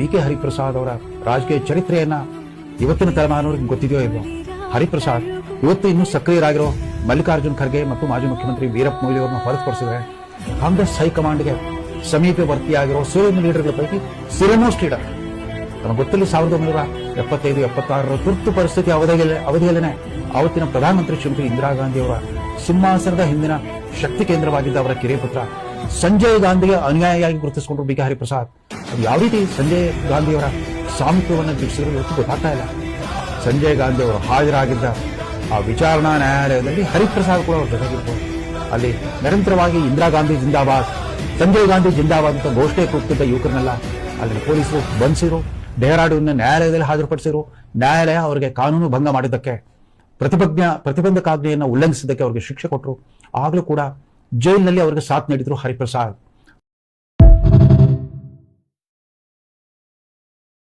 P K Hariprasad ಅವರ ರಾಜಕೀಯ ಚರಿತ್ರೆಯನ್ನ ಇವತ್ತಿನ ತಲೆಮಾರಿನವ್ರಿಗೆ ಗೊತ್ತಿದೆಯೋ ಇಲ್ವೋ? ಹರಿಪ್ರಸಾದ್, ಇವತ್ತು ಇನ್ನೂ ಸಕ್ರಿಯರಾಗಿರೋ ಮಲ್ಲಿಕಾರ್ಜುನ್ ಖರ್ಗೆ ಮತ್ತು ಮಾಜಿ ಮುಖ್ಯಮಂತ್ರಿ ವೀರಪ್ಪ ಮೊಯ್ಲಿ ಅವರನ್ನ ಹೊರತುಪಡಿಸಿದ್ರೆ ಕಾಂಗ್ರೆಸ್ ಹೈಕಮಾಂಡ್ಗೆ ಸಮೀಪವರ್ತಿಯಾಗಿರೋ ಸಿಎಂ ಲೀಡರ್ಗಳ ಪೈಕಿ ಸಿರಮೋಸ್ಟ್ ಲೀಡರ್. ನಮ್ಮ ಗೊತ್ತಲ್ಲಿ ಸಾವಿರದ ಒಂಬೈನೂರ ಎಪ್ಪತ್ತೈದು, ಎಪ್ಪತ್ತಾರರ ತುರ್ತು ಪರಿಸ್ಥಿತಿ ಅವಧಿಯಲ್ಲಿ ಅವಧಿಯಲ್ಲೇ ಆವತ್ತಿನ ಪ್ರಧಾನಮಂತ್ರಿ ಶ್ರೀಮತಿ ಇಂದಿರಾ ಗಾಂಧಿ ಅವರ ಸಿಂಹಾಸನದ ಹಿಂದಿನ ಶಕ್ತಿ ಕೇಂದ್ರವಾಗಿದ್ದ ಅವರ ಕಿರಿಯ ಪುತ್ರ ಸಂಜಯ್ ಗಾಂಧಿಗೆ ಅನುಯಾಯಿಯಾಗಿ ಗುರುತಿಸಿಕೊಂಡ್ರು ಬಿ ಕೆ ಹರಿಪ್ರಸಾದ್. ಅದು ಯಾವ ರೀತಿ ಸಂಜಯ್ ಗಾಂಧಿಯವರ ಸಾಮರ್ಥ್ಯವನ್ನು ಬಿಡಿಸಿದ್ರು ಇವತ್ತು ಗೊತ್ತಾಗ್ತಾ ಇಲ್ಲ. ಸಂಜಯ್ ಗಾಂಧಿ ಅವರು ಹಾಜರಾಗಿದ್ದ ಆ ವಿಚಾರಣಾ ನ್ಯಾಯಾಲಯದಲ್ಲಿ ಹರಿಪ್ರಸಾದ್ ಕೂಡ ಅವ್ರ ಜೊತೆಗಿರ್ಬೋದು. ಅಲ್ಲಿ ನಿರಂತರವಾಗಿ ಇಂದಿರಾ ಗಾಂಧಿ ಜಿಂದಾಬಾದ್, ಸಂಜಯ್ ಗಾಂಧಿ ಜಿಂದಾಬಾದ್ ಅಂತ ಘೋಷಣೆ ಕೂಗ್ತಿದ್ದ ಯುವಕರನ್ನೆಲ್ಲ ಅಲ್ಲಿ ಪೊಲೀಸರು ಬಂಧಿಸಿರು. ಡೆಹರಾಡೂನ್ನ ನ್ಯಾಯಾಲಯದಲ್ಲಿ ಹಾಜರುಪಡಿಸಿರು. ನ್ಯಾಯಾಲಯ ಅವರಿಗೆ ಕಾನೂನು ಭಂಗ ಮಾಡಿದ್ದಕ್ಕೆ ಪ್ರತಿಭಜ್ಞ ಪ್ರತಿಬಂಧಕಾಜ್ಞೆಯನ್ನು ಉಲ್ಲಂಘಿಸಿದ್ದಕ್ಕೆ ಅವರಿಗೆ ಶಿಕ್ಷೆ ಕೊಟ್ಟರು ಆಗಲೂ ಕೂಡ ಜೈಲಿನಲ್ಲಿ ಅವರಿಗೆ ಸಾಥ್ ನೀಡಿದ್ರು ಹರಿಪ್ರಸಾದ್.